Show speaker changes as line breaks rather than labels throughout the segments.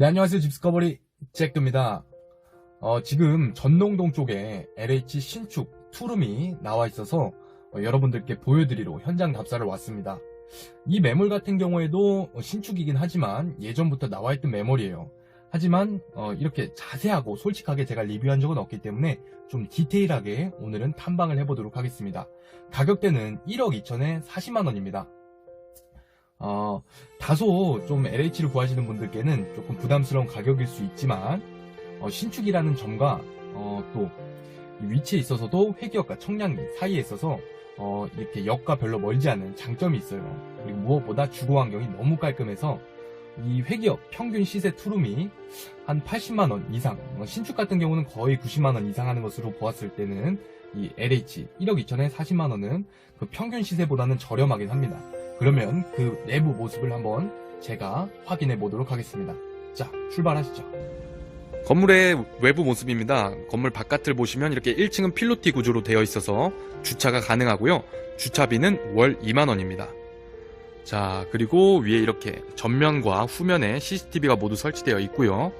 네, 안녕하세요. 집스커버리 잭입니다. 어, 지금 전농동 쪽에 LH 신축 투룸이 나와 있어서 어, 여러분들께 보여드리러 현장 답사를 왔습니다. 이 매물 같은 경우에도 어, 신축이긴 하지만 예전부터 나와 있던 매물이에요. 하지만 어, 이렇게 자세하고 솔직하게 제가 리뷰한 적은 없기 때문에 좀 디테일하게 오늘은 탐방을 해보도록 하겠습니다. 가격대는 1억 2천에 40만 원입니다. 어, 다소 좀 LH를 구하시는 분들께는 조금 부담스러운 가격일 수 있지만 어, 신축이라는 점과 어, 또이 위치에 있어서도 회기역과 청량리 사이에 있어서 어, 이렇게 역과 별로 멀지 않은 장점이 있어요. 그리고 무엇보다 주거 환경이 너무 깔끔해서 이 회기역 평균 시세 투룸이 한 80만 원 이상, 어, 신축 같은 경우는 거의 90만 원 이상 하는 것으로 보았을 때는 이 LH 1억 2천에 40만 원은 그 평균 시세보다는 저렴하긴 합니다. 그러면 그 내부 모습을 한번 제가 확인해 보도록 하겠습니다. 자, 출발하시죠.
건물의 외부 모습입니다. 건물 바깥을 보시면 이렇게 1층은 필로티 구조로 되어 있어서 주차가 가능하고요. 주차비는 월 2만원입니다. 자, 그리고 위에 이렇게 전면과 후면에 CCTV가 모두 설치되어 있고요.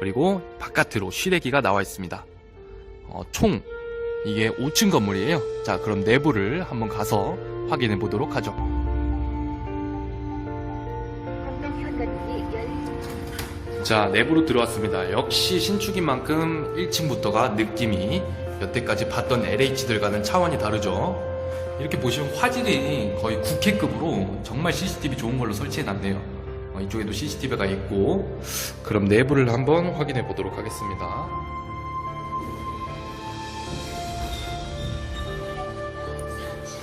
그리고 바깥으로 실외기가 나와 있습니다. 어, 총 이게 5층 건물이에요. 자, 그럼 내부를 한번 가서 확인해 보도록 하죠. 자, 내부로 들어왔습니다. 역시 신축인 만큼 1층부터가 느낌이 여태까지 봤던 LH들과는 차원이 다르죠. 이렇게 보시면 화질이 거의 국회급으로 정말 CCTV 좋은 걸로 설치해놨네요. 어, 이쪽에도 CCTV가 있고, 그럼 내부를 한번 확인해 보도록 하겠습니다.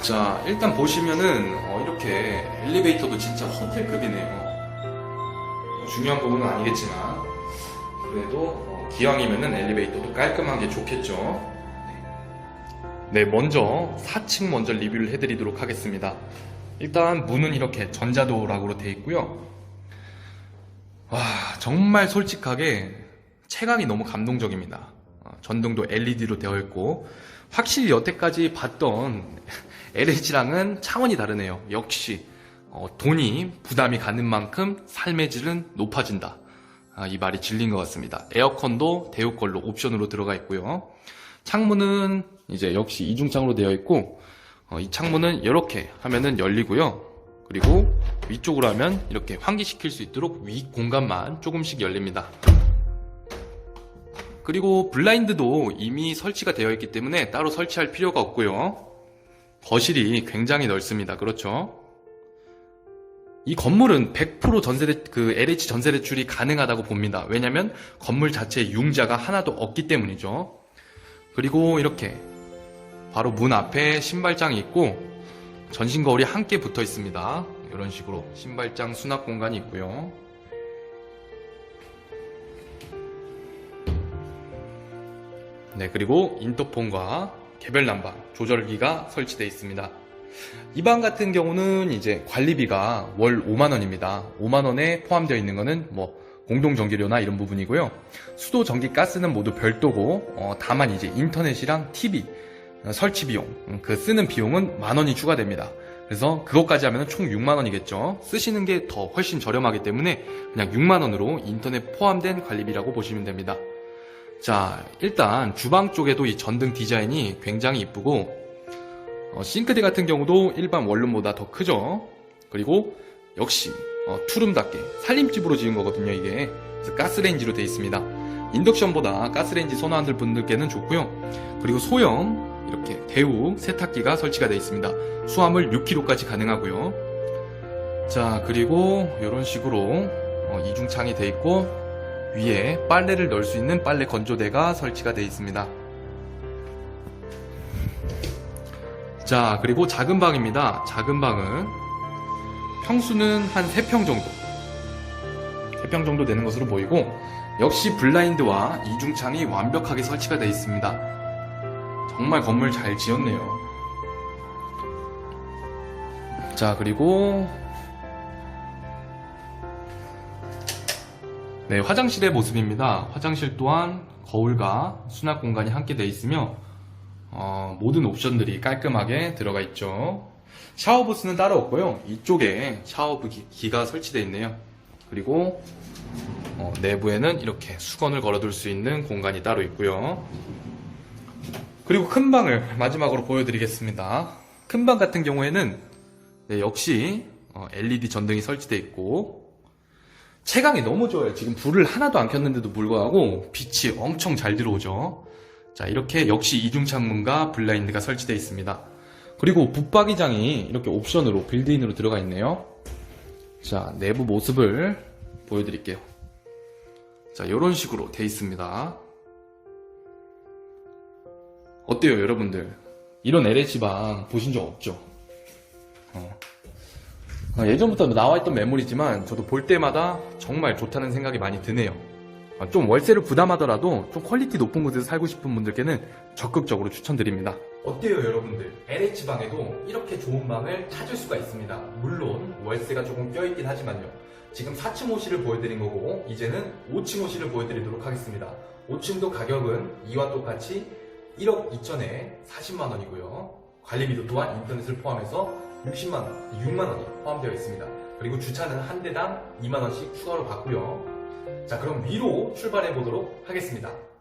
자, 일단 보시면은 어, 이렇게 엘리베이터도 진짜 호텔급이네요. 중요한 부분은 아니겠지만 그래도 어, 기왕이면은 엘리베이터도 깔끔하게 좋겠죠. 네, 먼저 4층 먼저 리뷰를 해드리도록 하겠습니다. 일단 문은 이렇게 전자도어락으로 되어 있고요. 와, 정말 솔직하게 체감이 너무 감동적입니다. 어, 전등도 LED로 되어 있고 확실히 여태까지 봤던 LH랑은 차원이 다르네요. 역시 어, 돈이 부담이 가는 만큼 삶의 질은 높아진다. 아, 이 말이 진린 것 같습니다. 에어컨도 대우 걸로 옵션으로 들어가 있고요. 창문은 이제 역시 이중창으로 되어 있고 어, 이 창문은 이렇게 하면은 열리고요. 그리고 위쪽으로 하면 이렇게 환기시킬 수 있도록 위 공간만 조금씩 열립니다. 그리고 블라인드도 이미 설치가 되어 있기 때문에 따로 설치할 필요가 없고요. 거실이 굉장히 넓습니다. 그렇죠? 이 건물은 100% 전세대 그 LH 전세 대출이 가능하다고 봅니다. 왜냐면 건물 자체에 융자가 하나도 없기 때문이죠. 그리고 이렇게 바로 문 앞에 신발장이 있고 전신 거울이 함께 붙어 있습니다. 이런 식으로 신발장 수납 공간이 있고요. 네, 그리고 인터폰과 개별 난방 조절기가 설치되어 있습니다. 이방 같은 경우는 이제 관리비가 월 5만 원입니다. 5만 원에 포함되어 있는 거는 뭐 공동 전기료나 이런 부분이고요. 수도, 전기, 가스는 모두 별도고, 어, 다만 이제 인터넷이랑 TV, 어, 설치 비용, 음, 그 쓰는 비용은 만 원이 추가됩니다. 그래서 그것까지 하면 총 6만 원이겠죠. 쓰시는 게 더 훨씬 저렴하기 때문에 그냥 6만 원으로 인터넷 포함된 관리비라고 보시면 됩니다. 자, 일단 주방 쪽에도 이 전등 디자인이 굉장히 이쁘고, 어, 싱크대 같은 경우도 일반 원룸보다 더 크죠. 그리고 역시 어, 투룸답게 살림집으로 지은 거거든요 이게. 그래서 가스레인지로 되어 있습니다. 인덕션보다 가스레인지 선호하는 분들께는 좋고요. 그리고 소형 이렇게 대우 세탁기가 설치가 되어 있습니다. 수화물 6kg까지 가능하고요. 자 그리고 이런 식으로 어, 이중창이 되어 있고 위에 빨래를 넣을 수 있는 빨래 건조대가 설치가 되어 있습니다 자, 그리고 작은 방입니다. 작은 방은 평수는 한 3평 정도. 3평 정도 되는 것으로 보이고, 역시 블라인드와 이중창이 완벽하게 설치가 되어 있습니다. 정말 건물 잘 지었네요. 자, 그리고, 네, 화장실의 모습입니다. 화장실 또한 거울과 수납 공간이 함께 되어 있으며, 어, 모든 옵션들이 깔끔하게 들어가 있죠. 샤워 부스는 따로 없고요. 이쪽에 샤워 기가 설치되어 있네요. 그리고 어, 내부에는 이렇게 수건을 걸어둘 수 있는 공간이 따로 있고요. 그리고 큰 방을 마지막으로 보여드리겠습니다. 큰 방 같은 경우에는 네, 역시 어, LED 전등이 설치되어 있고 채광이 너무 좋아요. 지금 불을 하나도 안 켰는데도 불구하고 빛이 엄청 잘 들어오죠. 자 이렇게 역시 이중 창문과 블라인드가 설치되어 있습니다. 그리고 붙박이장이 이렇게 옵션으로 빌드인으로 들어가 있네요. 자 내부 모습을 보여드릴게요. 자 이런 식으로 돼 있습니다. 어때요 여러분들? 이런 LH 방 보신 적 없죠? 어. 아, 예전부터 나와있던 매물이지만 저도 볼 때마다 정말 좋다는 생각이 많이 드네요. 아, 좀 월세를 부담하더라도 좀 퀄리티 높은 곳에서 살고 싶은 분들께는 적극적으로 추천드립니다. 어때요 여러분들? LH방에도 이렇게 좋은 방을 찾을 수가 있습니다. 물론 월세가 조금 껴있긴 하지만요. 지금 4층 호실을 보여드린 거고 이제는 5층 호실을 보여드리도록 하겠습니다. 5층도 가격은 이와 똑같이 1억 2천에 40만 원이고요. 관리비도 또한 인터넷을 포함해서 60만 원, 6만 원이 포함되어 있습니다. 그리고 주차는 한 대당 2만 원씩 추가로 받고요. 자, 그럼 위로 출발해 보도록 하겠습니다.